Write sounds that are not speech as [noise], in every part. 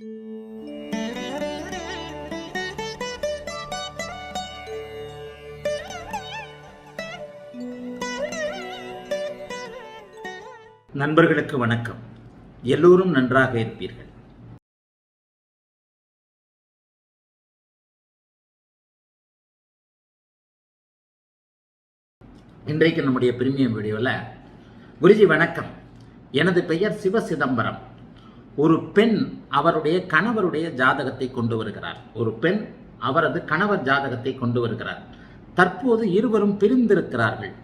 நண்பர்களுக்கு வணக்கம். எல்லோரும் நன்றாக இருப்பீர்கள். இன்றைக்கு நம்முடைய பிரீமியம் வீடியோவில் குருஜி வணக்கம். எனது பெயர் சிவ சிதம்பரம் ஒரு பெண் அவருடைய கணவருடைய ஜாதகத்தை கொண்டு வருகிறார். ஒரு பெண் அவரது கணவர் ஜாதகத்தை கொண்டு வருகிறார். தற்போது இருவரும் பிரிந்திருக்கிறார்கள்.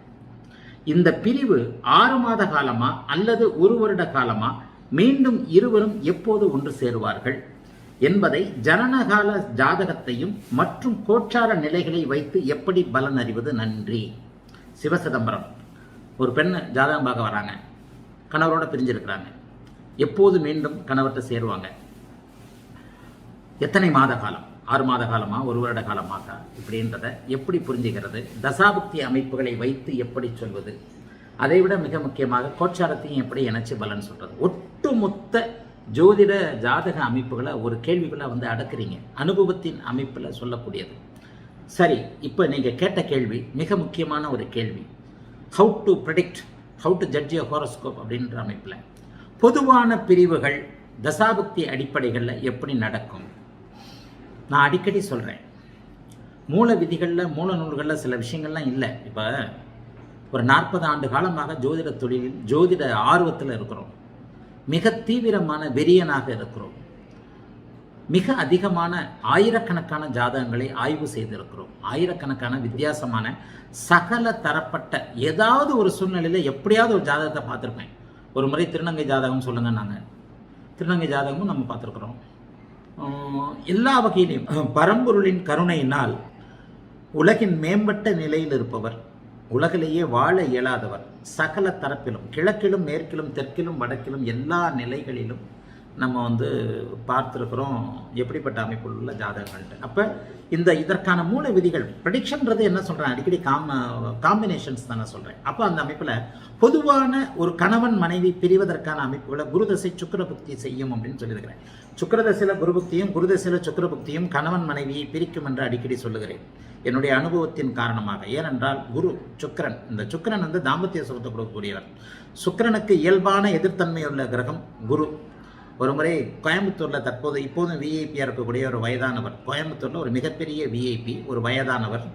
இந்த பிரிவு ஆறு மாத காலமா அல்லது ஒரு வருட காலமா மீண்டும் இருவரும் எப்போது ஒன்று சேருவார்கள் என்பதை ஜனனகால ஜாதகத்தையும் மற்றும் கோச்சார நிலைகளை வைத்து எப்படி பலன் அறிவது நன்றி. சிவசிதம்பரம். ஒரு பெண் ஜாதகம் பார்க்க வராங்க. கணவரோட பிரிஞ்சிருக்கிறாங்க. எப்போது மீண்டும் கணவர்கிட்ட சேருவாங்க? எத்தனை மாத காலம்? ஆறு மாத காலமா? ஒரு வருட காலமாக இப்படின்றத எப்படி புரிஞ்சுக்கிறது? தசாபுக்தி அமைப்புகளை வைத்து எப்படி சொல்வது? அதை விட மிக முக்கியமாக கோச்சாரத்தையும் எப்படி இணைச்சு பலன் சொல்றது? ஒட்டுமொத்த ஜோதிட ஜாதக அமைப்புகளை ஒரு கேள்விக்குள்ள வந்து அடக்குறீங்க. அனுபவத்தின் அமைப்பில் சொல்லக்கூடியது. சரி இப்போ நீங்கள் கேட்ட கேள்வி மிக முக்கியமான ஒரு கேள்வி. How to predict how to judge horoscope அப்படின்ற அமைப்பில். பொதுவான பிரிவுகள் தசாபக்தி அடிப்படைகளில் எப்படி நடக்கும்? நான் அடிக்கடி சொல்கிறேன் மூல விதிகளில் மூல நூல்களில் சில விஷயங்கள்லாம் இல்லை. இப்போ ஒரு நாற்பது ஆண்டு காலமாக ஜோதிட தொழிலில் ஜோதிட ஆர்வத்தில் இருக்கிறோம். மிக தீவிரமான வெறியனாக இருக்கிறோம். மிக அதிகமான ஆயிரக்கணக்கான ஜாதகங்களை ஆய்வு செய்திருக்கிறோம். ஆயிரக்கணக்கான வித்தியாசமான சகல தரப்பட்ட ஏதாவது ஒரு சூழ்நிலையில் எப்படியாவது ஒரு ஜாதகத்தை பார்த்துருப்பேன். ஒரு முறை திருநங்கை ஜாதகம் சொல்லுங்க நாங்கள் திருநங்கை ஜாதகமும் நம்ம பார்த்துருக்குறோம். எல்லா வகையிலையும் பரம்பொருளின் கருணையினால் உலகின் மேம்பட்ட நிலையில் இருப்பவர் உலகிலேயே வாழ இயலாதவர் சகல தரப்பிலும் கிழக்கிலும் மேற்கிலும் தெற்கிலும் வடக்கிலும் எல்லா நிலைகளிலும் நம்ம வந்து பார்த்துருக்குறோம். எப்படிப்பட்ட அமைப்பில் உள்ள ஜாதகங்கள்ட்டு. அப்போ இந்த இதற்கான மூல விதிகள் ப்ரெடிக்ஷன்றது என்ன சொல்கிறேன் அடிக்கடி காம காம்பினேஷன்ஸ் தானே சொல்கிறேன் அப்போ அந்த அமைப்பில் பொதுவான ஒரு கணவன் மனைவி பிரிவதற்கான அமைப்புகளை குருதசை சுக்கரபுக்தி செய்யும் அப்படின்னு சொல்லியிருக்கிறேன். சுக்கரதசையில் குருபுக்தியும் குருதசையில் சுக்கரபுக்தியும் கணவன் மனைவியை பிரிக்கும் என்று அடிக்கடி சொல்லுகிறேன். என்னுடைய அனுபவத்தின் காரணமாக. ஏனென்றால் குரு சுக்கரன் இந்த சுக்கரன் வந்து தாம்பத்திய சுகத்தை கொடுக்கக்கூடியவர். சுக்கிரனுக்கு இயல்பான எதிர்த்தன்மையுள்ள கிரகம் குரு. ஒரு முறை கோயம்புத்தூரில் தற்போது இப்போதும் விஐபியாக இருக்கக்கூடிய ஒரு வயதானவர் கோயம்புத்தூரில் ஒரு மிகப்பெரிய விஐபி ஒரு வயதானவர்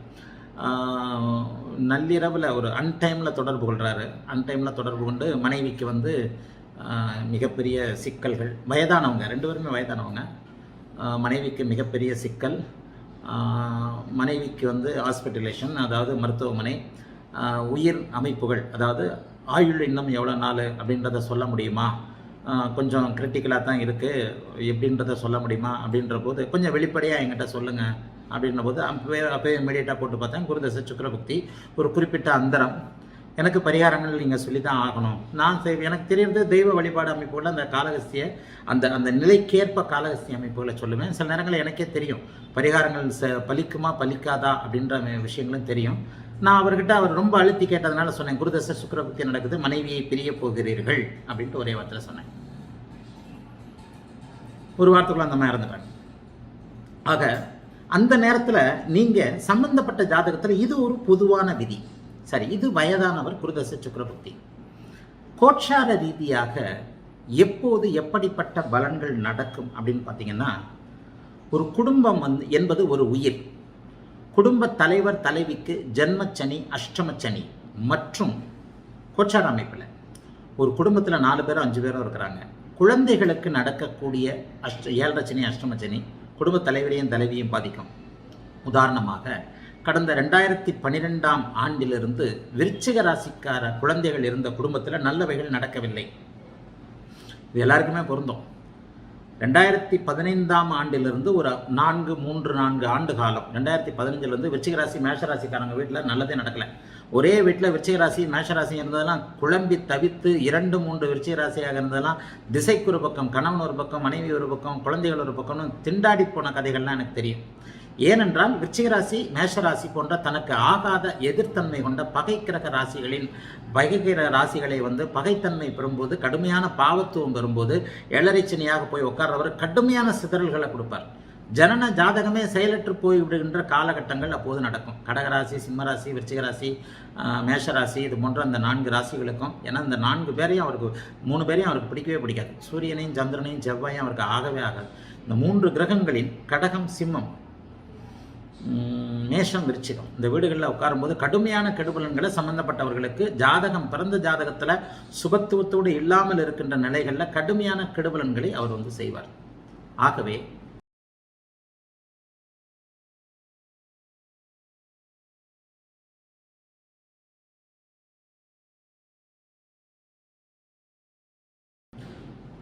நள்ளிரவில் ஒரு அன்டைமில் தொடர்பு கொள்கிறாரு அன்டைமில் தொடர்பு கொண்டு மனைவிக்கு வந்து மிகப்பெரிய சிக்கல்கள் வயதானவங்க ரெண்டு பேருமே வயதானவங்க மனைவிக்கு மிகப்பெரிய சிக்கல் மனைவிக்கு வந்து ஹாஸ்பிட்டலேஷன் அதாவது மருத்துவமனை உயிர் அமைப்புகள் அதாவது ஆயுள் இன்னும் எவ்வளோ நாள் அப்படின்றத சொல்ல முடியுமா? கொஞ்சம் கிரிட்டிக்கலாக தான் இருக்குது எப்படின்றத சொல்ல முடியுமா? அப்படின்ற போது கொஞ்சம் வெளிப்படையாக என்கிட்ட சொல்லுங்கள் அப்படின்ற போது அப்பவே அப்போ இமீடியட்டாக போட்டு பார்த்தேன். குருதசை சுக்கரபக்தி ஒரு குறிப்பிட்ட அந்தரம். எனக்கு பரிகாரங்கள் நீங்கள் சொல்லி தான் ஆகணும். நான் எனக்கு தெரியறது தெய்வ வழிபாடு அமைப்புகள் அந்த காலகஸ்தியை அந்த அந்த நிலைக்கேற்ப காலகஸ்தி அமைப்புகளை சொல்லுவேன். சில நேரங்களில் எனக்கே தெரியும். பரிகாரங்கள் ச பலிக்குமா பலிக்காதா அப்படின்ற விஷயங்களும் தெரியும். நான் அவர்கிட்ட அவர் ரொம்ப அழுத்தி கேட்டதுனால சொன்னேன் குருதச சுக்கரபக்தி நடக்குது மனைவியை பிரிய போகிறீர்கள் அப்படின்ட்டு ஒரே வார்த்தையில் சொன்னேன். ஒரு வாரத்துக்குள்ள அந்த மாதிரி இறந்துட்டாங்க ஆக அந்த நேரத்தில் நீங்கள் சம்பந்தப்பட்ட ஜாதகத்தில் இது ஒரு பொதுவான விதி. சரி இது வயதானவர் குருதச சுக்கரபக்தி கோட்சார ரீதியாக எப்போது எப்படிப்பட்ட பலன்கள் நடக்கும் அப்படின்னு பார்த்தீங்கன்னா ஒரு குடும்பம் வந்து என்பது ஒரு உயிர். குடும்ப தலைவர் தலைவிக்கு ஜென்மச்சனி அஷ்டமச்சனி மற்றும் கோச்சார அமைப்பில். ஒரு குடும்பத்தில் நாலு பேரும் அஞ்சு பேரும் இருக்கிறாங்க. குழந்தைகளுக்கு நடக்கக்கூடிய அஷ்ட ஏழரச்சனி அஷ்டமச்சனி குடும்ப தலைவரையும் தலைவியும் பாதிக்கும். உதாரணமாக கடந்த ரெண்டாயிரத்தி பன்னிரெண்டாம் ஆண்டிலிருந்து விருச்சிக ராசிக்கார குழந்தைகள் இருந்த குடும்பத்தில் நல்லவைகள் நடக்கவில்லை. இது எல்லாருக்குமே பொருந்தும். ரெண்டாயிரத்தி பதினைந்தாம் ஆண்டிலிருந்து ஒரு நான்கு மூன்று நான்கு ஆண்டு காலம். ரெண்டாயிரத்தி பதினஞ்சிலிருந்து விருச்சிகராசி மேஷராசிக்காரங்க வீட்டில் நல்லதே நடக்கல. ஒரே வீட்டில் விருச்சிகராசி மேஷராசி இருந்ததெல்லாம் குழம்பி தவித்து இரண்டு மூன்று விருச்சிகராசியாக இருந்ததெல்லாம் திசைக்கு ஒரு பக்கம் கணவன் ஒரு பக்கம் மனைவி ஒரு பக்கம் குழந்தைகள் ஒரு பக்கம்னு திண்டாடி போன கதைகள்லாம் எனக்கு தெரியும். ஏனென்றால் விருச்சிகராசி மேஷராசி மேஷ ராசி போன்ற தனக்கு ஆகாத எதிர்த்தன்மை கொண்ட பகை கிரக ராசிகளின் பகை கிரக ராசிகளை வந்து பகைத்தன்மை பெறும்போது கடுமையான பாவத்துவம் பெறும்போது ஏழரை போய் உட்கார்றவர் கடுமையான சிதறல்களை கொடுப்பார். ஜனன ஜாதகமே செயலற்று போய் விடுகின்ற காலகட்டங்கள் அப்போது நடக்கும். கடகராசி சிம்மராசி விருச்சிகராசி மேஷராசி இது போன்ற அந்த நான்கு ராசிகளுக்கும் ஏன்னா இந்த நான்கு பேரையும் அவருக்கு மூணு பேரையும் அவருக்கு பிடிக்கவே பிடிக்காது. சூரியனையும் சந்திரனையும் செவ்வாயும் அவருக்கு ஆகவே ஆகாது. இந்த மூன்று கிரகங்களின் கடகம் சிம்மம் மேஷம் விருச்சிகம். இந்த வீடுகளில் உட்காரும்போது கடுமையான கெடுபலன்களை சம்பந்தப்பட்டவர்களுக்கு ஜாதகம் பிறந்த ஜாதகத்தில் சுபத்துவத்தோடு இல்லாமல் இருக்கின்ற நிலைகளில் கடுமையான கெடுபலன்களை அவர் வந்து செய்வார். ஆகவே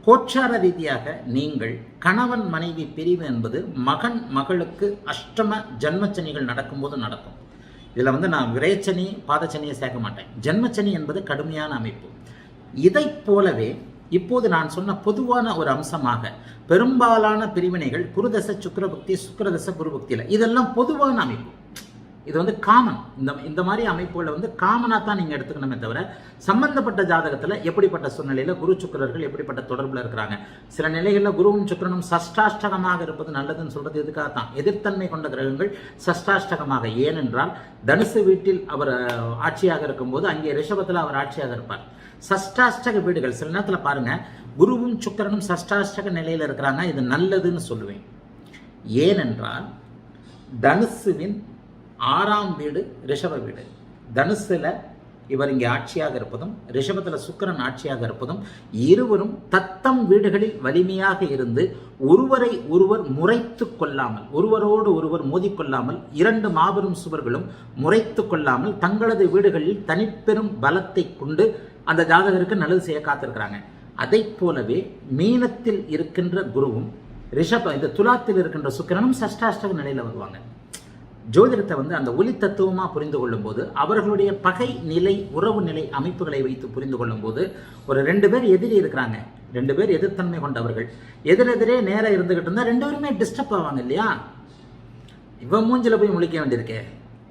கோச்சார ரீதியாக நீங்கள் கணவன் மனைவி பிரிவு என்பது மகன் மகளுக்கு அஷ்டம ஜன்மச்சனிகள் நடக்கும்போது நடக்கும். இதில் வந்து நான் விரைச்சனி பாதச்சனியை சேர்க்க மாட்டேன். ஜென்மச்சனி என்பது கடுமையான அமைப்பு. இதைப் போலவே இப்போது நான் சொன்ன பொதுவான ஒரு அம்சமாக பெரும்பாலான பிரிவினைகள் குருதச சுக்கரபக்தி சுக்கரதச குருபக்தியில் இதெல்லாம் பொதுவான அமைப்பு. இது வந்து காமன் இந்த இந்த மாதிரி அமைப்புகளை வந்து காமனாக தான் நீங்கள் எடுத்துக்கணுமே தவிர சம்பந்தப்பட்ட ஜாதகத்தில் எப்படிப்பட்ட சூழ்நிலையில் குரு சுக்கரர்கள் எப்படிப்பட்ட தொடர்பில் இருக்கிறாங்க? சில நிலைகளில் குருவும் சுக்கிரனும் சஷ்டாஷ்டகமாக இருப்பது நல்லதுன்னு சொல்கிறது இதுக்காக தான் எதிர்த்தன்மை கொண்ட கிரகங்கள் சஷ்டாஷ்டகமாக. ஏனென்றால் தனுசு வீட்டில் அவர் ஆட்சியாக இருக்கும்போது அங்கே ரிஷபத்தில் அவர் ஆட்சியாக இருப்பார். சஷ்டாஷ்டக வீடுகள் சில நேரத்தில் பாருங்கள் குருவும் சுக்கிரனும் சஷ்டாஷ்டக நிலையில் இருக்கிறாங்க இது நல்லதுன்னு சொல்லுவேன். ஏனென்றால் தனுசுவின் ஆறாம் வீடு ரிஷப வீடு. தனுசில் இவர் இங்கே ஆட்சியாக இருப்பதும் ரிஷபத்தில் சுக்கிரன் ஆட்சியாக இருப்பதும் இருவரும் தத்தம் வீடுகளில் வலிமையாக இருந்து ஒருவரை ஒருவர் முறைத்து கொள்ளாமல் ஒருவரோடு ஒருவர் மோதிக்கொள்ளாமல் இரண்டு மாபெரும் சுவர்களும் முறைத்து கொள்ளாமல் தங்களது வீடுகளில் தனிப்பெரும் பலத்தை கொண்டு அந்த ஜாதகருக்கு நல்லது செய்ய காத்திருக்கிறாங்க. அதைப் போலவே மீனத்தில் இருக்கின்ற குருவும் ரிஷப இந்த துலாத்தில் இருக்கின்ற சுக்கிரனும் சஷ்டாஷ்டக நிலையில் வருவாங்க. ஜோதிடத்தை வந்து அந்த ஒளி தத்துவமாக புரிந்து கொள்ளும்போது அவர்களுடைய பகை நிலை உறவு நிலை அமைப்புகளை வைத்து புரிந்து கொள்ளும்போது ஒரு ரெண்டு பேர் எதிரி இருக்கிறாங்க. ரெண்டு பேர் எதிர்த்தன்மை கொண்டவர்கள். எதிரெதிரே நேராக இருந்துகிட்டு இருந்தால் ரெண்டு பேருமே டிஸ்டர்ப் ஆவாங்க இல்லையா? இவன் மூஞ்சில போய் முழிக்க வேண்டியிருக்கே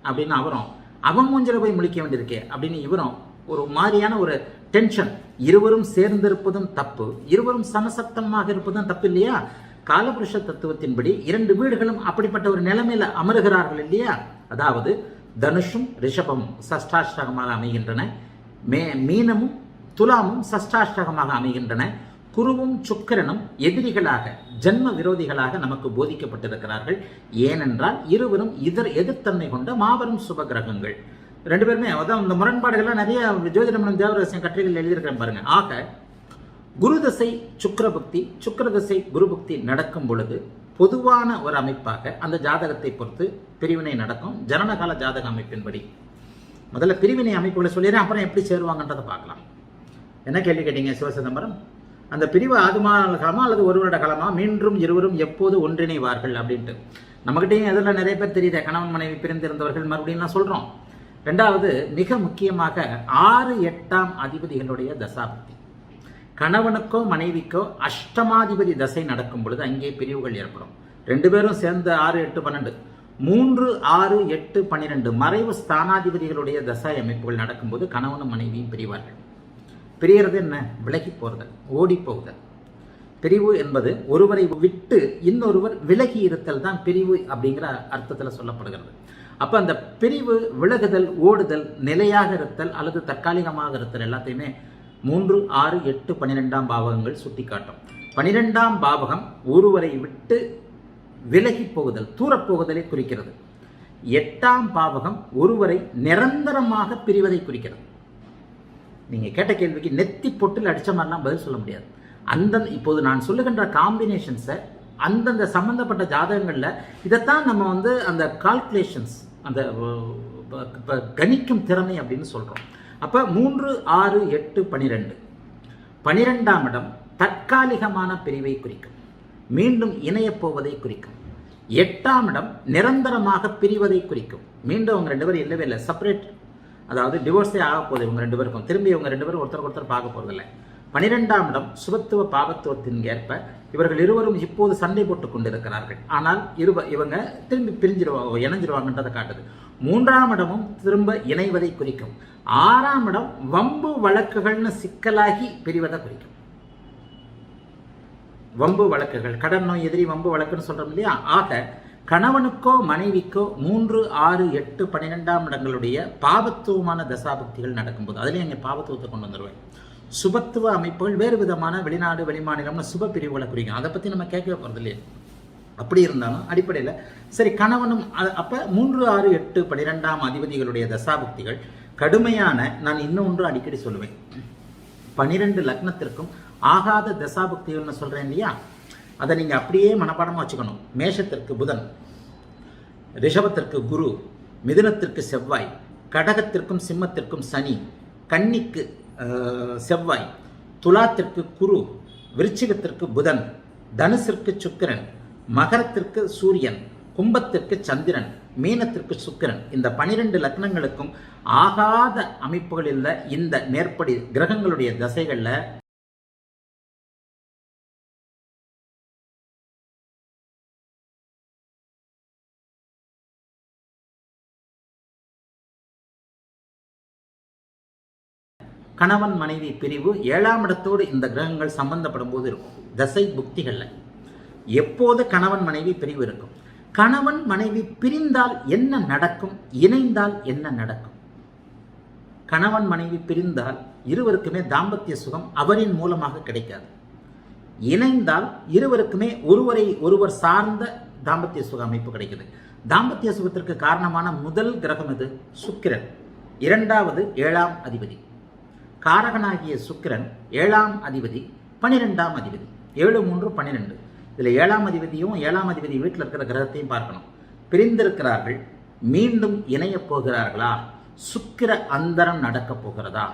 அப்படின்னு அவரும் அவன் மூஞ்சில போய் முழிக்க வேண்டியிருக்கே அப்படின்னு இவரும் ஒரு மாதிரியான ஒரு டென்ஷன் இருவரும் சேர்ந்திருப்பதும் தப்பு. இருவரும் சமசப்தமாக இருப்பதும் தப்பு இல்லையா? காலபுருஷ தத்துவத்தின்படி இரண்டு வீடுகளும் அப்படிப்பட்ட ஒரு நிலைமையில அமருகிறார்கள் இல்லையா? அதாவது தனுஷும் ரிஷபம் சஷ்டாஷ்டகமாக அமைகின்றன. மே மீனமும் துலாமும் சஷ்டாஷ்டகமாக அமைகின்றன. குருவும் சுக்கிரனும் எதிரிகளாக ஜன்ம விரோதிகளாக நமக்கு போதிக்கப்பட்டிருக்கிறார்கள். ஏனென்றால் இருவரும் இதர் எதிர்த்தன்மை கொண்ட மாபெரும் சுப கிரகங்கள் ரெண்டு பேருமே அதான் இந்த முரண்பாடுகள்லாம் நிறைய ஜோதிடமனம் தேவரகசியம் கட்டுரைகள் எழுதியிருக்கிறேன் பாருங்க. ஆக குருதசை சுக்கரபக்தி சுக்கரதசை குருபக்தி நடக்கும் பொழுது பொதுவான ஒரு அமைப்பாக அந்த ஜாதகத்தை பொறுத்து பிரிவினை நடக்கும். ஜனனகால ஜாதக அமைப்பின்படி. முதல்ல பிரிவினை அமைப்புகளை சொல்லிடுறேன் அப்புறம் எப்படி சேருவாங்கன்றதை பார்க்கலாம். என்ன கேள்வி கேட்டீங்க சிவசிதம்பரம்? அந்த பிரிவு ஆறு மாத காலமா அல்லது ஒரு வருட காலமா? மீண்டும் இருவரும் எப்போது ஒன்றிணைவார்கள் அப்படின்ட்டு. நம்மகிட்டையும் எதிரில் நிறைய பேர் தெரியுது கணவன் மனைவி பிரிந்திருந்தவர்கள் மறுபடியும் நான் சொல்கிறோம் ரெண்டாவது மிக முக்கியமாக ஆறு எட்டாம் அதிபதிகளுடைய தசாபக்தி. கணவனுக்கோ மனைவிக்கோ அஷ்டமாதிபதி தசை நடக்கும் பொழுது அங்கே பிரிவுகள் ஏற்படும். ரெண்டு பேரும் சேர்ந்த ஆறு எட்டு பன்னெண்டு. மூன்று ஆறு எட்டு பன்னிரெண்டு மறைவு ஸ்தானாதிபதிகளுடைய தசை அமைப்புகள் நடக்கும்போது கணவனும் மனைவியும் பிரிவார்கள். பிரியறது என்ன? விலகி போறது ஓடி போகுதல். பிரிவு என்பது ஒருவரை விட்டு இன்னொருவர் விலகி இருத்தல் தான் பிரிவு அப்படிங்கிற அர்த்தத்தில் சொல்லப்படுகிறது. அப்போ அந்த பிரிவு விலகுதல் ஓடுதல் நிலையாக இருத்தல் அல்லது தற்காலிகமாக இருத்தல் எல்லாத்தையுமே மூன்று ஆறு எட்டு பன்னிரெண்டாம் பாவகங்கள் சுட்டிக்காட்டும். பனிரெண்டாம் பாவகம் ஒருவரை விட்டு விலகி போகுதல் தூரப் போகுதலை குறிக்கிறது. எட்டாம் பாவகம் ஒருவரை நிரந்தரமாக பிரிவதை குறிக்கிறது. நீங்கள் கேட்ட கேள்விக்கு நெத்தி பொட்டில் அடித்த மாதிரிலாம் பதில் சொல்ல முடியாது. அந்த இப்போது நான் சொல்லுகின்ற காம்பினேஷன்ஸை அந்தந்த சம்மந்தப்பட்ட ஜாதகங்களில் இதைத்தான் நம்ம வந்து அந்த கால்குலேஷன்ஸ் அந்த கணிக்கும் திறமை அப்படின்னு சொல்கிறோம் அப்போ மூன்று ஆறு எட்டு பனிரெண்டு. பனிரெண்டாம் இடம் தற்காலிகமான பிரிவை குறிக்கும். மீண்டும் இணையப்போவதை குறிக்கும். எட்டாம் இடம் நிரந்தரமாக பிரிவதை குறிக்கும். மீண்டும் அவங்க ரெண்டு பேரும் இல்லவே இல்லை செப்பரேட் அதாவது டிவோர்ஸே ஆக போகுது இவங்க ரெண்டு பேருக்கும். திரும்பி இவங்க ரெண்டு பேரும் ஒருத்தருக்கு ஒருத்தர் பார்க்க போகிறதில்ல பனிரெண்டாம் இடம் சுபத்துவ பாவத்துவத்தின் ஏற்ப இவர்கள் இருவரும் இப்போது சண்டை போட்டுக் கொண்டிருக்கிறார்கள். ஆனால் இருவ இவங்க திரும்பி பிரிஞ்சிருவாங்க இணைஞ்சிருவாங்கன்றதை காட்டுது. மூன்றாம் இடமும் திரும்ப இணைவதை குறிக்கும். ஆறாம் இடம் வம்பு வழக்குகள்னு சிக்கலாகி பிரிவதை குறிக்கும். வம்பு வழக்குகள் கடன் நோய் எதிரி வம்பு வழக்குன்னு சொல்றோம் இல்லையா? ஆக கணவனுக்கோ மனைவிக்கோ மூன்று ஆறு எட்டு பன்னிரெண்டாம் இடங்களுடைய பாவத்துவமான தசாபக்திகள் நடக்கும்போது அதுலேயும் இங்கே பாவத்துவத்தை கொண்டு வந்துடுவேன் சுபத்துவ அமைப்புகள் வேறு விதமான வெளிநாடு வெளிமாநிலம்னு சுப பிரிவுகளை குறிக்கும். அதை பற்றி நம்ம கேட்க போகிறது இல்லையா. அப்படி இருந்தாலும் அடிப்படையில் சரி கணவனும் அப்போ மூன்று ஆறு எட்டு பனிரெண்டாம் அதிபதிகளுடைய தசாபக்திகள் கடுமையான நான் இன்னொன்று அடிக்கடி சொல்லுவேன். பனிரெண்டு லக்னத்திற்கும் ஆகாத தசாபக்திகள்னு சொல்கிறேன் இல்லையா? அதை நீங்கள் அப்படியே மனப்பாடமாக வச்சுக்கணும். மேஷத்திற்கு புதன் ரிஷபத்திற்கு குரு மிதுனத்திற்கு செவ்வாய் கடகத்திற்கும் சிம்மத்திற்கும் சனி கன்னிக்கு செவ்வாய். துலாத்திற்கு குரு விருச்சிகத்திற்கு புதன் தனுசிற்கு சுக்கிரன் மகரத்திற்கு சூரியன் கும்பத்திற்கு சந்திரன் மீனத்திற்கு சுக்கிரன். இந்த பனிரெண்டு லக்னங்களுக்கும் ஆகாத அமைப்புகளில் இந்த மேற்படி கிரகங்களுடைய தசைகளில் கணவன் மனைவி பிரிவு ஏழாம் இடத்தோடு இந்த கிரகங்கள் சம்பந்தப்படும் போது இருக்கும். தசை புக்திகளில். எப்போது கணவன் மனைவி பிரிவு இருக்கும்? கணவன் மனைவி பிரிந்தால் என்ன நடக்கும்? இணைந்தால் என்ன நடக்கும்? கணவன் மனைவி பிரிந்தால் இருவருக்குமே தாம்பத்திய சுகம் அவரின் மூலமாக கிடைக்காது. இணைந்தால் இருவருக்குமே ஒருவரை ஒருவர் சார்ந்த தாம்பத்திய சுக அமைப்பு கிடைக்குது. தாம்பத்திய சுகத்திற்கு காரணமான முதல் கிரகம் இது சுக்கிரன். இரண்டாவது ஏழாம் அதிபதி. காரகனாகிய சுக்கிரன் ஏழாம் அதிபதி பனிரெண்டாம் அதிபதி. ஏழு மூன்று பன்னிரெண்டு இதில் ஏழாம் அதிபதியும் ஏழாம் அதிபதி வீட்டில் இருக்கிற கிரகத்தையும் பார்க்கணும். பிரிந்திருக்கிறார்கள் மீண்டும் இணையப் போகிறார்களா? சுக்கிர அந்தரம் நடக்கப் போகிறதா?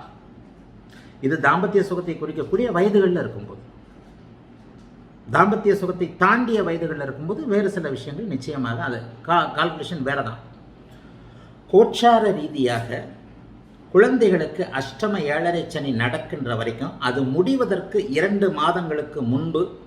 இது தாம்பத்திய சுகத்தை குறிக்கக்கூடிய வயதுகளில் இருக்கும்போது. தாம்பத்திய சுகத்தை தாண்டிய வயதுகளில் இருக்கும்போது வேறு சில விஷயங்கள் நிச்சயமாக அது கா கால்குலேஷன் வேற தான் ரீதியாக குழந்தைகளுக்கு அஷ்டம ஏழரை சனி நடக்கின்ற வரைக்கும் அது முடிவதற்கு இரண்டு மாதங்களுக்கு முன்பு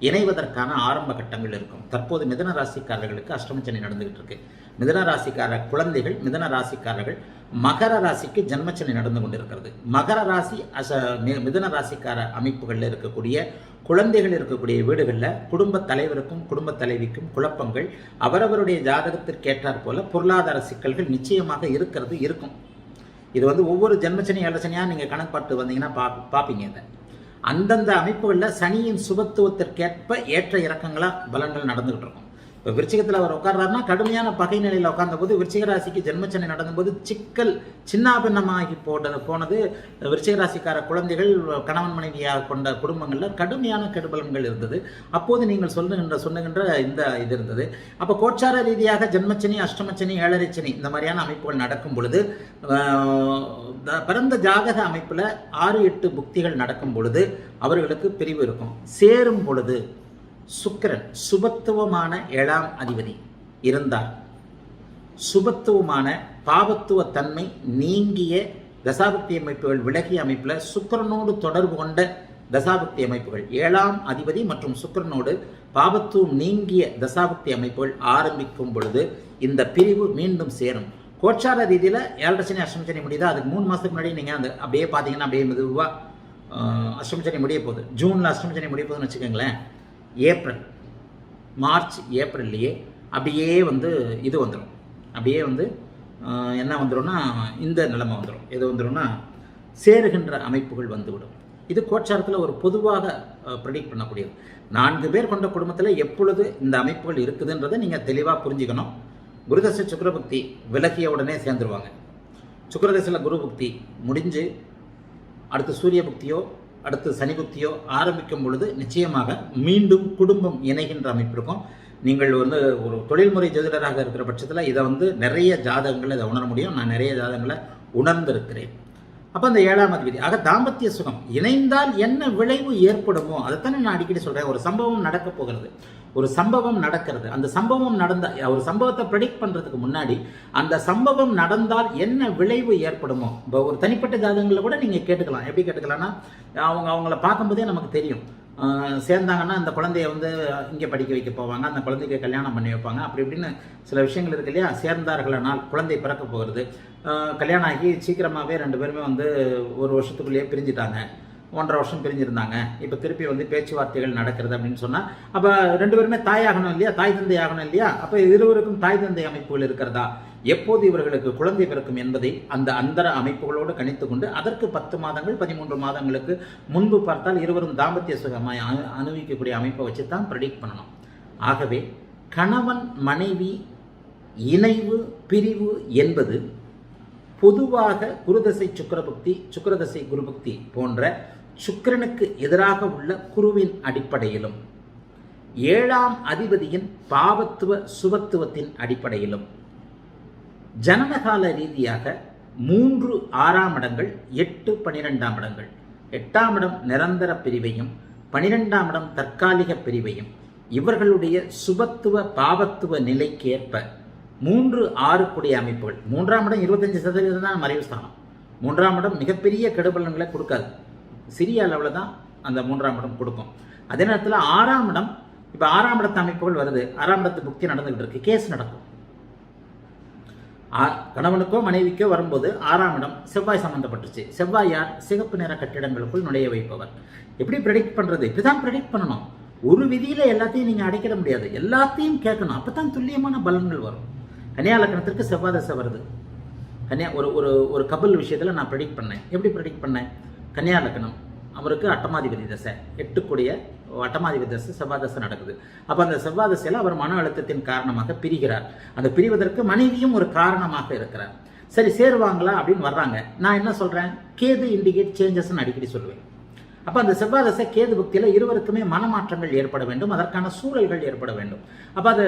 இணைவதற்கான ஆரம்ப கட்டங்கள் இருக்கும். தற்போது மிதன ராசிக்காரர்களுக்கு அஷ்டமச்சனி நடந்துகிட்டு இருக்கு. மிதன ராசிக்கார குழந்தைகள் மிதன ராசிக்காரர்கள் மகர ராசிக்கு ஜன்மச்சனி நடந்து கொண்டிருக்கிறது. மகர ராசி அச மி- ராசிக்கார அமைப்புகளில் இருக்கக்கூடிய குழந்தைகள் இருக்கக்கூடிய வீடுகளில் குடும்ப தலைவருக்கும் குடும்ப தலைவிக்கும் குழப்பங்கள் அவரவருடைய ஜாதகத்திற்கேற்றாற் போல பொருளாதார சிக்கல்கள் நிச்சயமாக இருக்கிறது இருக்கும். இது வந்து ஒவ்வொரு ஜென்மச்சனி ஏழச்சனியாக நீங்கள் கணக்கு வந்தீங்கன்னா பா பார்ப்பீங்க இதை. அந்தந்த அமைப்புகளில் சனியின் சுபத்துவத்திற்கேற்ப ஏற்ற இறக்கங்களாக பலன்கள் நடந்துகிட்டு இருக்கும். விருச்சிகத்தில் அவர் உட்கார்றாருன்னா கடுமையான பகை நிலையில் உட்கார்ந்தபோது விருச்சிக ராசிக்கு ஜென்மச்சனை நடந்தபோது சிக்கல் சின்னாபின்னமாகி போட்டது போனது. விருச்சிக ராசிக்கார குழந்தைகள் கணவன் மனைவியாக கொண்ட குடும்பங்களில் கடுமையான கெடுபலன்கள் இருந்தது. அப்போது நீங்கள் சொல்லுகின்ற சொல்லுகின்ற இந்த இது இருந்தது. அப்போ கோச்சார ரீதியாக ஜென்மச்சனி அஷ்டமச்சனி ஏழரைச்சனி இந்த மாதிரியான அமைப்புகள் நடக்கும் பொழுது பிறந்த ஜாதக அமைப்பில் ஆறு எட்டு புக்திகள் நடக்கும் பொழுது அவர்களுக்கு பிரிவு இருக்கும். சேரும் பொழுது சுக்கரன் சுபத்துவமான ஏழாம் அதிபதி இருந்தார். சுபத்துவமான பாவத்துவ தன்மை நீங்கிய தசாபக்தி அமைப்புகள் விலகிய அமைப்பில் சுக்கரனோடு தொடர்பு கொண்ட தசாபக்தி அமைப்புகள். ஏழாம் அதிபதி மற்றும் சுக்கரனோடு பாவத்துவம் நீங்கிய தசாபக்தி அமைப்புகள் ஆரம்பிக்கும் பொழுது இந்த பிரிவு மீண்டும் சேரும். கோச்சார ரீதியில் ஏழரை சனி அஷ்டம சனி முடியுதா? அதுக்கு மூணு மாதத்துக்கு முன்னாடி நீங்கள் அந்த அப்படியே பார்த்தீங்கன்னா அப்படியே மெதுவாக அஷ்டம சனி முடிய போகுது. ஜூனில் அஷ்டம சனி முடிய போகுதுன்னு வச்சுக்கோங்களேன். ஏப்ரல் மார்ச் ஏப்ரல்லையே அப்படியே வந்து இது வந்துடும் அப்படியே வந்து என்ன வந்துடும்னா இந்த நிலைமை வந்துடும் எது வந்துடும்னா சேருகின்ற அமைப்புகள் வந்துவிடும். இது கோச்சாரத்தில் ஒரு பொதுவாக ப்ரெடிக்ட் பண்ணக்கூடியது. நான்கு பேர் கொண்ட குடும்பத்தில் எப்பொழுது இந்த அமைப்புகள் இருக்குதுன்றதை நீங்கள் தெளிவாக புரிஞ்சுக்கணும். குருதசை சுக்கரபக்தி விலகிய உடனே சேர்ந்துருவாங்க. சுக்கரதசையில் குரு புக்தி முடிஞ்சு அடுத்து சூரிய புக்தியோ அடுத்து சனி புக்தியோ ஆரம்பிக்கும் பொழுது நிச்சயமாக மீண்டும் குடும்பம் இணைகின்ற அமைப்பு இருக்கும். நீங்கள் வந்து ஒரு தொழில்முறை ஜோதிடராக இருக்கிற பட்சத்தில் இதை வந்து நிறைய ஜாதகங்களை இதை உணர முடியும். நான் நிறைய ஜாதகங்களை உணர்ந்திருக்கிறேன். அப்போ அந்த ஏழாம் அதிபதி ஆக தாம்பத்திய சுகம் இணைந்தால் என்ன விளைவு ஏற்படுமோ அதைத்தானே நான் அடிக்கடி சொல்கிறேன் ஒரு சம்பவம் நடக்கப் போகிறது. ஒரு சம்பவம் நடக்கிறது. அந்த சம்பவம் நடந்த ஒரு சம்பவத்தை ப்ரெடிக்ட் பண்ணுறதுக்கு முன்னாடி அந்த சம்பவம் நடந்தால் என்ன விளைவு ஏற்படுமோ? இப்போ ஒரு தனிப்பட்ட ஜாதகங்களை கூட நீங்கள் கேட்டுக்கலாம். எப்படி கேட்டுக்கலாம்னா அவங்க அவங்கள பார்க்கும்போதே நமக்கு தெரியும். சேர்ந்தாங்கன்னா அந்த குழந்தைய வந்து இங்கே படிக்க வைக்க போவாங்க. அந்த குழந்தைக்கு கல்யாணம் பண்ணி வைப்பாங்க. அப்படி இப்படின்னு சில விஷயங்கள் இருக்கு இல்லையா? சேர்ந்தார்களானால் குழந்தை பிறக்க போகிறது. கல்யாணம் ஆகி சீக்கிரமாகவே ரெண்டு பேருமே வந்து ஒரு வருஷத்துக்குள்ளேயே பிரிஞ்சுட்டாங்க. ஒன்றரை வருஷம் பிரிஞ்சிருந்தாங்க. இப்போ திருப்பி வந்து பேச்சுவார்த்தைகள் நடக்கிறது அப்படின்னு சொன்னால் அப்போ ரெண்டு பேருமே தாயாகணும் இல்லையா? தாய் தந்தை ஆகணும் இல்லையா? அப்போ இருவருக்கும் தாய் தந்தை அமைப்புகள் இருக்கிறதா? எப்போது இவர்களுக்கு குழந்தை பிறக்கும் என்பதை அந்த அந்தர அமைப்புகளோடு கணித்து கொண்டு அதற்கு பத்து மாதங்கள் பதிமூன்று மாதங்களுக்கு முன்பு பார்த்தால் இருவரும் தாம்பத்திய சுகமாய் அனு- அனுபவிக்கக்கூடிய அமைப்பை வச்சு தான் ப்ரெடிக்ட் பண்ணணும். ஆகவே கணவன் மனைவி இணைவு பிரிவு என்பது பொதுவாக குருதசை சுக்கிரபக்தி சுக்கிரதசை குருபக்தி போன்ற சுக்கிரனுக்கு எதிராக உள்ள குருவின் அடிப்படையிலும் ஏழாம் அதிபதியின் பாவத்துவ சுபத்துவத்தின் அடிப்படையிலும் ஜனனகால ரீதியாக மூன்று ஆறாம் இடங்கள் எட்டு பனிரெண்டாம் இடங்கள். எட்டாம் இடம் நிரந்தர பிரிவையும் பனிரெண்டாம் இடம் தற்காலிக பிரிவையும். இவர்களுடைய சுபத்துவ பாவத்துவ நிலைக்கேற்ப மூன்று ஆறு கூடிய அமைப்புகள். மூன்றாம் இடம் இருபத்தஞ்சு சதவீதம் தான் மறைவு ஸ்தானம் மூன்றாம் இடம் மிகப்பெரிய கெடுபலன்களை கொடுக்காது. சிறிய அளவில் தான் அந்த மூன்றாம் இடம் கொடுக்கும். அதே நேரத்தில் ஆறாம் இடம் இப்போ ஆறாம் இடத்து அமைப்புகள் வருது. ஆறாம் இடத்து புக்தி நடந்துகிட்டு இருக்கு. கேஸ் நடக்கும். ஆ- கணவனுக்கோ மனைவிக்கோ வரும்போது ஆறாம் இடம் செவ்வாய் சம்பந்தப்பட்டுச்சு. செவ்வாய் யார்? சிகப்பு நிற கட்டிடங்களுக்குள் நுழைய வைப்பவர். எப்படி ப்ரெடிக்ட் பண்றது? இப்படிதான் ப்ரெடிக்ட் பண்ணணும். ஒரு விதியில எல்லாத்தையும் நீங்க அடைக்கிட முடியாது. எல்லாத்தையும் கேட்கணும். அப்பதான் துல்லியமான பலன்கள் வரும். கன்னியா லக்னத்திற்கு செவ்வாய் தசை வருது. கன்னியா ஒரு ஒரு ஒரு கபல் விஷயத்துல நான் ப்ரெடிக்ட் பண்ணேன். எப்படி ப்ரெடிக்ட் பண்ணேன்? கன்னியா லக்கணம் அவருக்கு அட்டமாதிபதி தசை எட்டுக்குடைய அட்டமாதிபதி தசை செவ்வாய் தசை நடக்குது. அப்போ அந்த செவ்வாய் தசையில் அவர் மன அழுத்தத்தின் காரணமாக பிரிகிறார். அந்த பிரிவதற்கு மனைவியும் ஒரு காரணமாக இருக்கிறார். சரி சேருவாங்களா அப்படின்னு வர்றாங்க. நான் என்ன சொல்கிறேன் கேது இண்டிகேட் சேஞ்சஸ்ன்னு அடிக்கடி சொல்லுவேன். அப்போ அந்த செவ்வாய் தசை கேது பக்தியில் இருவருக்குமே மனமாற்றங்கள் ஏற்பட வேண்டும் அதற்கான சூழல்கள் ஏற்பட வேண்டும். அப்போ அது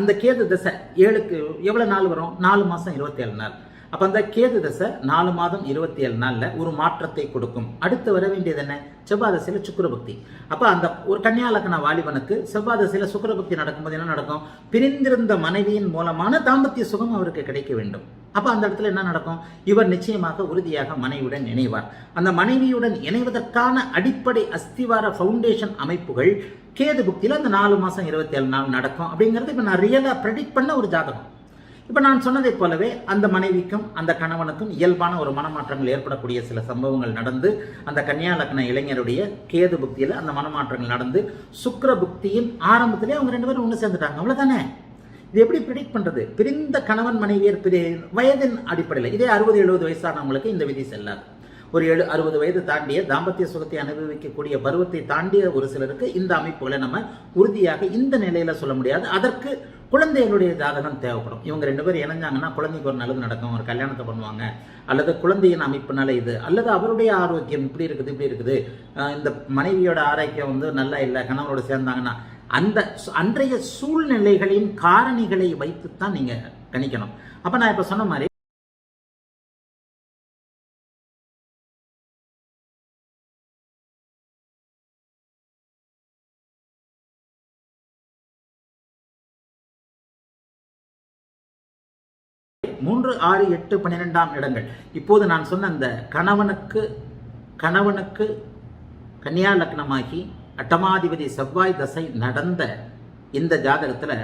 அந்த கேது தசை ஏழுக்கு எவ்வளோ நாள் வரும்? நாலு மாதம் இருபத்தேழு நாள். அப்போ அந்த கேது தசை நாலு மாதம் இருபத்தி ஏழு நாளில் ஒரு மாற்றத்தை கொடுக்கும். அடுத்து வர வேண்டியது என்ன? செவ்வாய் தசையில் சுக்கிரபக்தி. அப்போ அந்த ஒரு கன்னியாலக்கண வாலிபனுக்கு செவ்வாய் தசையில் சுக்கரபக்தி நடக்கும்போது என்ன நடக்கும்? பிரிந்திருந்த மனைவியின் மூலமான தாம்பத்திய சுகம் அவருக்கு கிடைக்க வேண்டும். அப்போ அந்த இடத்துல என்ன நடக்கும்? இவர் நிச்சயமாக உறுதியாக மனைவியுடன் இணைவார். அந்த மனைவியுடன் இணைவதற்கான அடிப்படை அஸ்திவார ஃபவுண்டேஷன் அமைப்புகள் கேது புக்தியில் அந்த நாலு மாதம் இருபத்தி ஏழு நாள் நடக்கும் அப்படிங்கிறது இப்போ நான் ரியலாக ப்ரெடிக்ட் பண்ண ஒரு ஜாதகம். இப்போ நான் சொன்னதைப் போலவே அந்த மனைவிக்கும் அந்த கணவனுக்கும் இயல்பான ஒரு மனமாற்றங்கள் ஏற்படக்கூடிய சில சம்பவங்கள் நடந்து அந்த கன்னியா லக்ன இளைஞருடைய கேது புக்தியில் அந்த மனமாற்றங்கள் நடந்து சுக்கர புக்தியின் ஆரம்பத்திலே அவங்க ரெண்டு பேரும் ஒன்று சேர்ந்துட்டாங்க. அவ்வளோதானே இது எப்படி ப்ரிடிக்ட் பண்ணுறது பிரிந்த கணவன் மனைவியர் பிரி வயதின் அடிப்படையில் இதே அறுபது எழுபது வயசானவங்களுக்கு இந்த விதி செல்லாது. ஒரு ஏழு அறுபது வயது தாண்டிய தாம்பத்திய சுகத்தை அனுபவிக்கக்கூடிய பருவத்தை தாண்டிய ஒரு சிலருக்கு இந்த அமைப்புகளை நம்ம உறுதியாக இந்த நிலையில சொல்ல முடியாது. அதற்கு குழந்தைகளுடைய ஜாதகம் தேவைப்படும். இவங்க ரெண்டு பேரும் இணைஞ்சாங்கன்னா குழந்தைக்கு ஒரு நல்லது நடக்கும் ஒரு கல்யாணத்தை பண்ணுவாங்க அல்லது குழந்தையின் அமைப்புனால இது அல்லது அவருடைய ஆரோக்கியம் இப்படி இருக்குது இப்படி இருக்குது. இந்த மனைவியோட ஆரோக்கியம் வந்து நல்லா இல்லை கணவரோட சேர்ந்தாங்கன்னா அந்த அன்றைய சூழ்நிலைகளின் காரணிகளை வைத்துத்தான் நீங்க கணிக்கணும். அப்ப நான் இப்ப சொன்ன மாதிரி மூன்று ஆறு எட்டு பன்னிரெண்டாம் இடங்கள். இப்போது நான் சொன்ன அந்த கணவனுக்கு கணவனுக்கு கன்னியா லக்னமாகி அட்டமாதிபதி செவ்வாய் தசை நடந்த இந்த ஜாதகத்தில்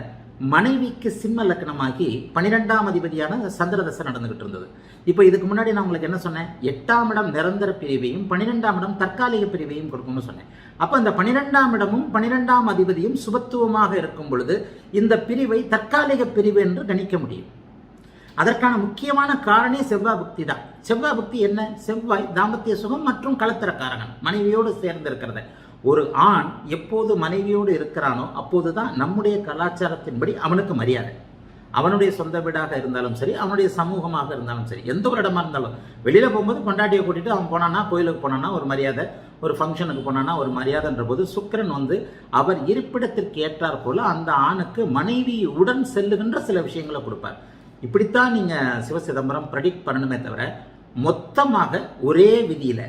மனைவிக்கு சிம்ம லக்னமாகி பன்னிரெண்டாம் அதிபதியான சந்திர தசை நடந்துகிட்டு இருந்தது. இப்போ இதுக்கு முன்னாடி நான் உங்களுக்கு என்ன சொன்னேன்? எட்டாம் இடம் நிரந்தர பிரிவையும் பன்னிரெண்டாம் இடம் தற்காலிக பிரிவையும் கொடுக்கும்னு சொன்னேன். அப்போ அந்த பன்னிரெண்டாம் இடமும் பன்னிரெண்டாம் அதிபதியும் சுபத்துவமாக இருக்கும் பொழுது இந்த பிரிவை தற்காலிக பிரிவு என்று கணிக்க முடியும். அதற்கான முக்கியமான காரணி செவ்வாய் புக்தி தான். செவ்வாய் புக்தி என்ன? செவ்வாய் தாம்பத்திய சுகம் மற்றும் கலத்திரக்காரகன் மனைவியோடு சேர்ந்து இருக்கிறத ஒரு ஆண் எப்போது மனைவியோடு இருக்கிறானோ அப்போதுதான் நம்முடைய கலாச்சாரத்தின்படி அவனுக்கு மரியாதை. அவனுடைய சொந்த வீடாக இருந்தாலும் சரி அவனுடைய சமூகமாக இருந்தாலும் சரி எந்த ஒரு இடமா இருந்தாலும். வெளியில போகும்போது கொண்டாட்டியை கூட்டிட்டு அவன் போனானா கோயிலுக்கு போனான்னா ஒரு மரியாதை ஒரு ஃபங்க்ஷனுக்கு போனானா ஒரு மரியாதைன்ற போது சுக்கிரன் வந்து அவர் இருப்பிடத்திற்கு ஏற்றாற்போல் அந்த ஆணுக்கு மனைவியுடன் செல்லுகின்ற சில விஷயங்களை கொடுப்பார். இப்படித்தான் நீங்க சிவ சிதம்பரம் ப்ரெடிக்ட் பண்ணணுமே தவிர மொத்தமாக ஒரே விதியில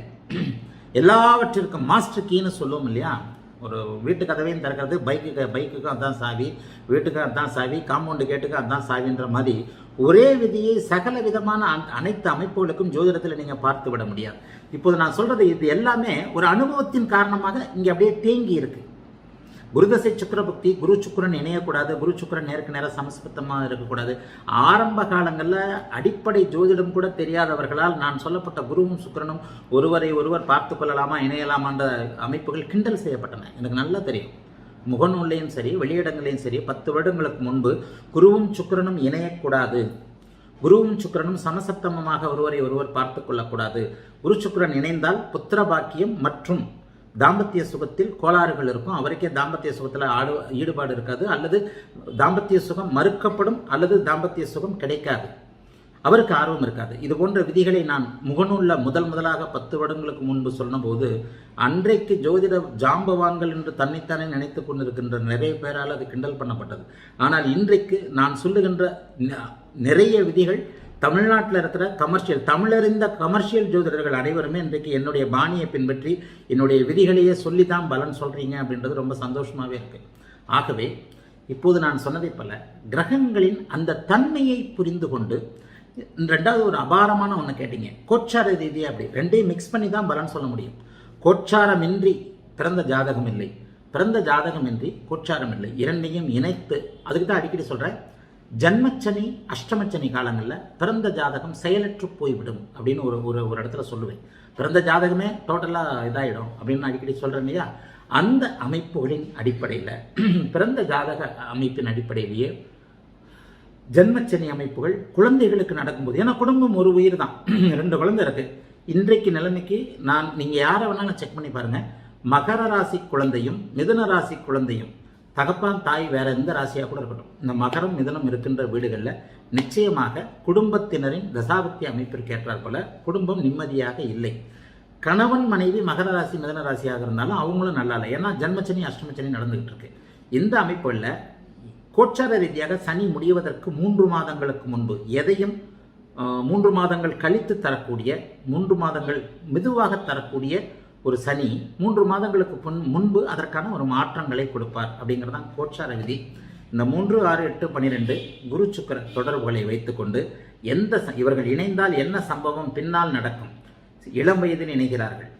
எல்லாவற்றிற்கும் மாஸ்டர் கீன்னு சொல்லுவோம் இல்லையா? ஒரு வீட்டு கதவையும் திறக்கிறது பைக்கு பைக்குக்கு அதான் சாவி வீட்டுக்கு அதான் சாவி காம்பவுண்டு கேட்டுக்கு அதான் சாவின்ற மாதிரி ஒரே விதியை சகல விதமான அனைத்து அமைப்புகளுக்கும் ஜோதிடத்தில் நீங்கள் பார்த்து விட முடியாது. இப்போது நான் சொல்கிறது இது எல்லாமே ஒரு அனுபவத்தின் காரணமாக இங்கே அப்படியே தேங்கி இருக்குது குருதசை சுக்கரபக்தி குரு சுக்கரன் இணையக்கூடாது குரு சுக்கரன் நேருக்கு நேரம் சமஸ்கிருத்தமாக இருக்கக்கூடாது. ஆரம்ப காலங்களில் அடிப்படை ஜோதிடம் கூட தெரியாதவர்களால் நான் சொல்லப்பட்ட குருவும் சுக்கிரனும் ஒருவரை ஒருவர் பார்த்து கொள்ளலாமா இணையலாமான்ற அமைப்புகள் கிண்டல் செய்யப்பட்டன. எனக்கு நல்லா தெரியும். முகநூல்லையும் சரி வெளியிடங்களையும் சரி பத்து வருடங்களுக்கு முன்பு குருவும் சுக்கரனும் இணையக்கூடாது. குருவும் சுக்கரனும் சமசப்தமமாக ஒருவரை ஒருவர் பார்த்து கொள்ளக்கூடாது. குரு சுக்கரன் இணைந்தால் புத்திர பாக்கியம் மற்றும் தாம்பத்திய சுகத்தில் கோளாறுகள் இருக்கும். அவருக்கே தாம்பத்திய சுகத்தில் ஆடு ஈடுபாடு இருக்காது. அல்லது தாம்பத்திய சுகம் மறுக்கப்படும் அல்லது தாம்பத்திய சுகம் கிடைக்காது. அவருக்கு ஆர்வம் இருக்காது. இது போன்ற விதிகளை நான் முகநூலில் முதல் முதலாக பத்து வருடங்களுக்கு முன்பு சொன்னபோது அன்றைக்கு ஜோதிட ஜாம்பவான்கள் என்று தன்னைத்தானே நினைத்து கொண்டிருக்கின்ற நிறைய பேரால் அது கிண்டல் பண்ணப்பட்டது. ஆனால் இன்றைக்கு நான் சொல்லுகின்ற நிறைய விதிகள் தமிழ்நாட்டில் இருக்கிற கமர்ஷியல் தமிழறிந்த கமர்ஷியல் ஜோதிடர்கள் அனைவருமே இன்றைக்கு என்னுடைய பாணியை பின்பற்றி என்னுடைய விதிகளையே சொல்லி தான் பலன் சொல்கிறீங்க அப்படின்றது ரொம்ப சந்தோஷமாகவே இருக்குது ஆகவே இப்போது நான் சொன்னதைப் போல கிரகங்களின் அந்த தன்மையை புரிந்து கொண்டு ரெண்டாவது ஒரு அபாரமான ஒன்று கேட்டீங்க. கோச்சார ரீதியாக அப்படி ரெண்டையும் மிக்ஸ் பண்ணி தான் பலன் சொல்ல முடியும். கோச்சாரமின்றி பிறந்த ஜாதகம் இல்லை பிறந்த ஜாதகமின்றி கோச்சாரம் இல்லை இரண்டையும் இணைத்து அதுக்கு தான் அடிக்கடி சொல்கிறேன் ஜன்மச்சனி அஷ்டமச்சனி காலங்களில் பிறந்த ஜாதகம் செயலற்று போய்விடும் அப்படின்னு ஒரு ஒரு ஒரு இடத்துல சொல்லுவேன். பிறந்த ஜாதகமே டோட்டலாக இதாகிடும் அப்படின்னு அடிக்கடி சொல்கிறேன் இல்லையா? அந்த அமைப்புகளின் அடிப்படையில் [clears throat] பிறந்த ஜாதக அமைப்பின் அடிப்படையிலேயே ஜென்மச்சனி அமைப்புகள் குழந்தைகளுக்கு நடக்கும்போது ஏன்னா குடும்பம் ஒரு உயிர் தான். [clears throat] ரெண்டு குழந்தை இருக்குது இன்றைக்கு நிலைமைக்கு நான் நீங்கள் யாரை வேணாலும் செக் பண்ணி பாருங்கள் மகர ராசி குழந்தையும் மிதுன ராசி குழந்தையும் தகப்பான் தாய் வேற எந்த ராசியாக கூட இருக்கட்டும். இந்த மகரம் மிதனம் இருக்கின்ற வீடுகளில் நிச்சயமாக குடும்பத்தினரின் தசாபக்தி அமைப்பிற்கு ஏற்றார் போல குடும்பம் நிம்மதியாக இல்லை. கணவன் மனைவி மகர ராசி மிதன ராசியாக இருந்தாலும் அவங்களும் நல்லா இல்லை. ஏன்னா ஜன்மச்சனி அஷ்டமச்சனி நடந்துகிட்டு இருக்கு. இந்த அமைப்புகளில் கோச்சார ரீதியாக சனி முடிவதற்கு மூன்று மாதங்களுக்கு முன்பு எதையும் மூன்று மாதங்கள் கழித்து தரக்கூடிய மூன்று மாதங்கள் மெதுவாக தரக்கூடிய ஒரு சனி மூன்று மாதங்களுக்கு முன் முன்பு அதற்கான ஒரு மாற்றங்களை கொடுப்பார் அப்படிங்கிறது தான் கோட்சார விதி. இந்த மூன்று ஆறு எட்டு பன்னிரெண்டு குரு சுக்கர தொடர்புகளை வைத்துக்கொண்டு எந்த ச- இவர்கள் இணைந்தால் என்ன சம்பவம் பின்னால் நடக்கும்? இளம் வயதில் இணைகிறார்கள்.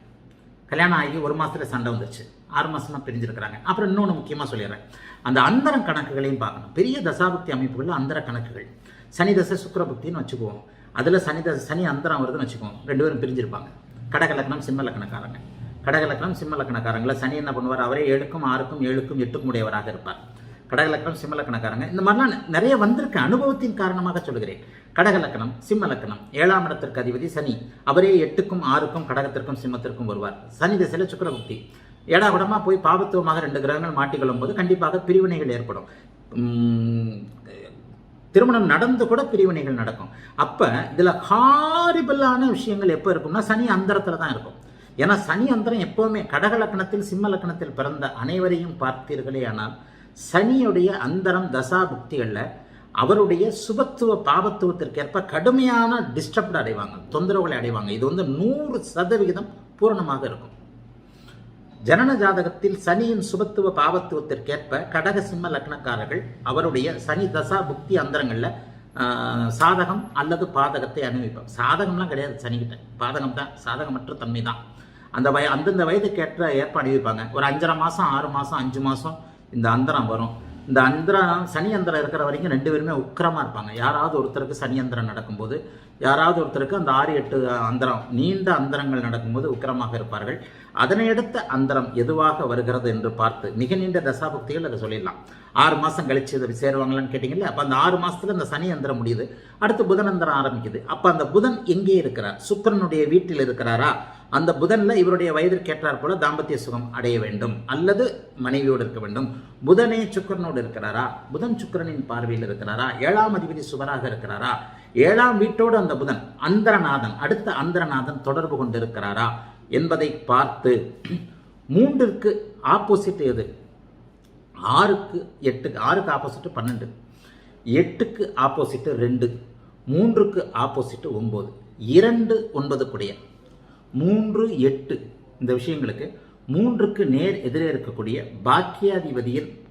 கல்யாணம் ஆகி ஒரு மாதத்தில் சண்டை வந்துச்சு ஆறு மாதமாக பிரிஞ்சிருக்கிறாங்க. அப்புறம் இன்னொன்று முக்கியமாக சொல்லிடுறேன். அந்த அந்தரம் கணக்குகளையும் பார்க்கணும். பெரிய தசாபக்தி அமைப்புகளில் அந்தர கணக்குகள். சனி தசை சுக்கிரபக்தின்னு வச்சுக்குவோம். அதில் சனி தசை சனி அந்தரம் வருதுன்னு வச்சுக்குவோம். ரெண்டு பேரும் பிரிஞ்சிருப்பாங்க. கடக லக்னம் சிம்ம லக்னக்காரங்க கடக லக்னம் சிம்ம லக்னக்காரங்களை சனி என்ன பண்ணுவார்? அவரே ஏழுக்கும் ஆறுக்கும் ஏழுக்கும் எட்டுக்கும் உடையவராக இருப்பார். கடக லக்னம் சிம்ம லக்னக்காரங்க இந்த மாதிரிலாம் நிறைய வந்திருக்கு. அனுபவத்தின் காரணமாக சொல்கிறேன் கடக லக்னம் சிம்ம லக்னம் ஏழாம் இடத்திற்கு அதிபதி சனி. அவரே எட்டுக்கும் ஆறுக்கும் கடகத்திற்கும் சிம்மத்திற்கும் வருவார். சனி திசையில சுக்கிரபக்தி. ஏடாகுடமா போய் பாபத்துவமாக ரெண்டு கிரகங்கள் மாட்டிக்கொள்ளும் போது கண்டிப்பாக பிரிவினைகள் ஏற்படும். திருமணம் நடந்து கூட பிரிவினைகள் நடக்கும். அப்போ இதில் ஹாரிபிளான விஷயங்கள் எப்போ இருக்கும்னா சனி அந்தரத்தில் தான் இருக்கும். ஏன்னா சனி அந்தரம் எப்போவுமே கடக லக்னத்தில் சிம்ம லக்கணத்தில் பிறந்த அனைவரையும் பார்த்தீர்களே ஆனால் சனியுடைய அந்தரம் தசா புக்திகளில் அவருடைய சுபத்துவ பாபத்துவத்திற்கேற்ப கடுமையான டிஸ்டர்ப்டு அடைவாங்க தொந்தரவுகளை அடைவாங்க. இது வந்து நூறு சதவிகிதம் பூரணமாக இருக்கும். ஜனன ஜாதகத்தில் சனியின் சுபத்துவ பாவத்துவத்திற்கேற்ப கடக சிம்ம லக்னக்காரர்கள் அவருடைய சனி தசா புக்தி அந்தரங்களில் சாதகம் அல்லது பாதகத்தை அனுபவிப்போம் சாதகம்லாம் கிடையாது சனிக்கிட்ட. பாதகம் தான் சாதகமற்ற தன்மை தான் அந்த வய அந்தந்த வயதுக்கேற்ற ஏற்பாடு அணிவிப்பாங்க. ஒரு அஞ்சரை மாதம் ஆறு மாதம் அஞ்சு மாதம் இந்த அந்தரம் வரும். இந்த அந்திரம் சனியந்திரம் இருக்கிற வரைக்கும் ரெண்டு பேருமே உக்கிரமா இருப்பாங்க. யாராவது ஒருத்தருக்கு சனியந்திரம் நடக்கும்போது யாராவது ஒருத்தருக்கு அந்த ஆறு எட்டு அந்தரம் நீண்ட அந்தரங்கள் நடக்கும்போது உக்கிரமாக இருப்பார்கள். அதனை அடுத்த அந்தரம் எதுவாக வருகிறது என்று பார்த்து மிக நீண்ட தசாபக்திகள் அதை சொல்லிடலாம். ஆறு மாதம் கழிச்சு இதை சேருவாங்களான்னு கேட்டிங்கல்ல அப்போ அந்த ஆறு மாதத்தில் அந்த சனி அந்தரம் முடியுது. அடுத்து புதன் அந்தரம் ஆரம்பிக்குது. அப்போ அந்த புதன் எங்கே இருக்கிறார்? சுக்கிரனுடைய வீட்டில் இருக்கிறாரா? அந்த புதனில் இவருடைய வயதிற்கேற்றார் போல தாம்பத்திய சுகம் அடைய வேண்டும் அல்லது மனைவியோடு இருக்க வேண்டும். புதனே சுக்கிரனோடு இருக்கிறாரா? புதன் சுக்கிரனின் பார்வையில் இருக்கிறாரா? ஏழாம் அதிபதி சுவராக இருக்கிறாரா? ஏழாம் வீட்டோடு அந்த புதன் அந்தரநாதன் அடுத்த அந்தரநாதன் தொடர்பு கொண்டிருக்கிறாரா என்பதை பார்த்து மூன்றிற்கு ஆப்போசிட் எது? ஆறுக்கு எட்டுக்கு ஆறுக்கு ஆப்போசிட்டு பன்னெண்டு. எட்டுக்கு ஆப்போசிட்டு ரெண்டு. மூன்றுக்கு ஆப்போசிட்டு ஒம்பது. இரண்டு ஒன்பது மூன்று எட்டு. இந்த விஷயங்களுக்கு மூன்றுக்கு நேர் எதிரே இருக்கக்கூடிய பாக்கியாதிபதியில்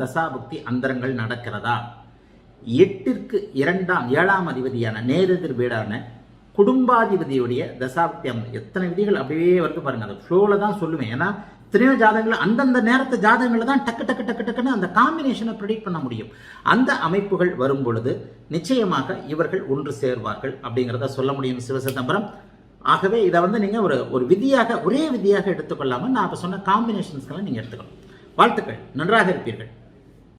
தசாபக்தி அந்தரங்கள் நடக்கிறதா? எட்டிற்கு இரண்டாம் ஏழாம் அதிபதியான நேரெதிர் வீடான குடும்பாதிபதியுடைய தசாப்தியம் எத்தனை விதிகள் அப்படியே வருது பாருங்க. அந்த ஃப்ளோவில் தான் சொல்லுவேன். ஏன்னா எத்தனையோ ஜாதகங்கள் அந்தந்த நேரத்து ஜாதகங்களில் தான் டக்கு டக்கு டக்கு டக்குன்னு அந்த காம்பினேஷனை ப்ரிடிக்ட் பண்ண முடியும். அந்த அமைப்புகள் வரும் பொழுது நிச்சயமாக இவர்கள் ஒன்று சேர்வார்கள் அப்படிங்கிறத சொல்ல முடியும் சிவசிதம்பரம். ஆகவே இதை வந்து நீங்கள் ஒரு ஒரு விதியாக ஒரே விதியாக எடுத்துக்கொள்ளாமல் நான் இப்போ சொன்ன காம்பினேஷன்ஸ்களை நீங்கள் எடுத்துக்கணும். வாழ்த்துக்கள். நன்றாக இருப்பீர்கள்.